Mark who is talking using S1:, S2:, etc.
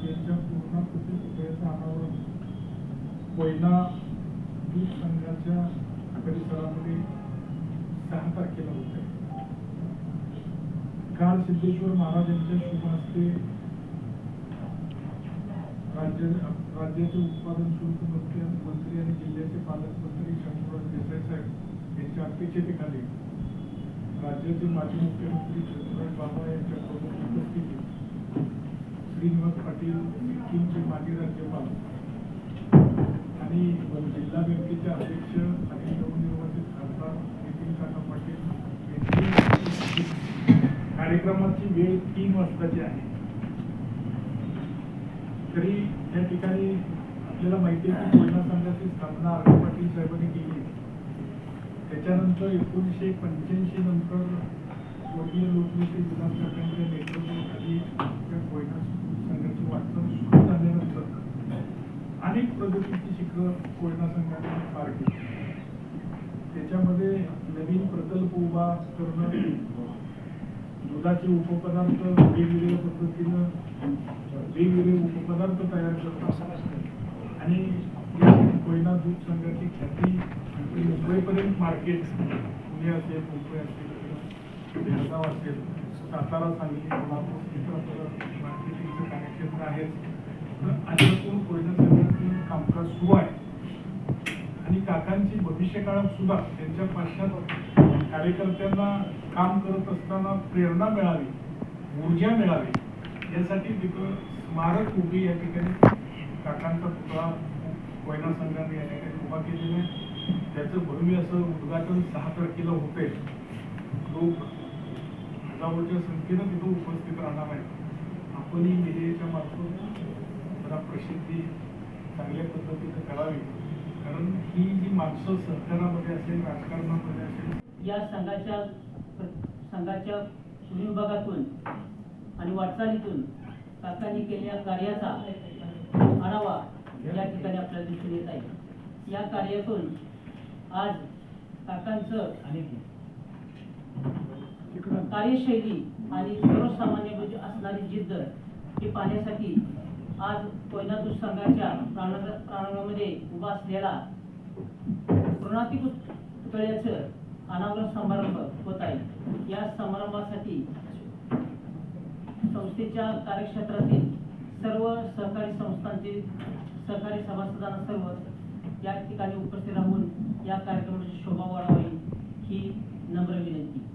S1: यांच्या पूर्णाकृती अनावरण कोयना दूध संघाच्या परिसरामध्ये सहा तारखेला होत आहे काल सिद्धेश्वर महाराज यांच्या शुभ हस्ते राज्य राज्याचे उत्पादन शुल्क मंत्री मंत्री आणि जिल्ह्याचे पालकमंत्री शंभूराज देसाई साहेब यांच्या अध्यक्षतेखाली राज्याचे माजी मुख्यमंत्री चंद्रराज बाबा यांच्या श्रीनिवास पाटील सिक्कीमचे माजी राज्यपाल. आणि जिल्हा बँकेचे अध्यक्ष आणि नवनिर्वाचित खासदार नितीन काका पाटील कार्यक्रमाची वेळ तीन वाजताची आहे. तरी या ठिकाणी आपल्याला माहिती आहे की कोयना संघाची स्थापना आर पाटील साहेबांनी केली त्याच्यानंतर एकोणीसशे पंच्याऐंशी नंतर स्वर्गीय लोकनेते विलास काकांच्या नेतृत्वाखाली त्या कोयना संघाची वाटचाल सुरू झाल्यानंतर अनेक शिखर कोयना संघाने पार केली. त्याच्यामध्ये नवीन प्रकल्प उभा करणं दुधाचे उपपदार्थ वेगवेगळ्या पद्धतीनं वेगवेगळे उपपदार्थ तयार करतात आणि कोयना दूध संघाची ख्याती मुंबईपर्यंत मार्केट पुणे असेल मुंबई असेल बेळगाव असेल सातारा सांगली कोल्हापूर इतर मार्केटिंगचं कार्यक्षेत्र आहे तर अशातून कोयना संघाचं सुरू आहे. आणि काकांची भविष्यकाळात सुद्धा त्यांच्या पाश्चात कार्यकर्त्यांना काम करत असताना प्रेरणा मिळावी ऊर्जा मिळावी यासाठी तिथं स्मारक उभी या ठिकाणी काकांचा पुतळा कोयना संघाने या ठिकाणी उभा केलेला आहे. त्याचं भव्य असं उद्घाटन सहा तारखेला होते लोक हजारोच्या संख्येनं तिथं उपस्थित राहणार आहेत आपणही मीडियाच्या मार्फत जरा प्रसिद्धी चांगल्या पद्धतीनं करावी. कारण ही जी माणसं सहकारामध्ये असेल राजकारणामध्ये असेल
S2: या संघाच्या संघाच्या विभागातून आणि वाटचालीतून काकांनी केलेल्या कार्याचा आढावा या ठिकाणी आपल्याला दिसून येत आहे. या कार्यातून आज काकांचं कार्यशैली आणि सर्वसामान्य म्हणजे असणारी जिद्द ही पाहण्यासाठी आज कोयना संघाच्या प्रांगण प्रांगणामध्ये उभा असलेला पूर्णातिक पुतळ्याचं अनावरण समारंभ होत आहे. या समारंभासाठी संस्थेच्या कार्यक्षेत्रातील सर्व सहकारी संस्थांचे सहकारी सभासदांना सर्व या ठिकाणी उपस्थित राहून या कार्यक्रमाची शोभा वाढवावी ही नम्र विनंती.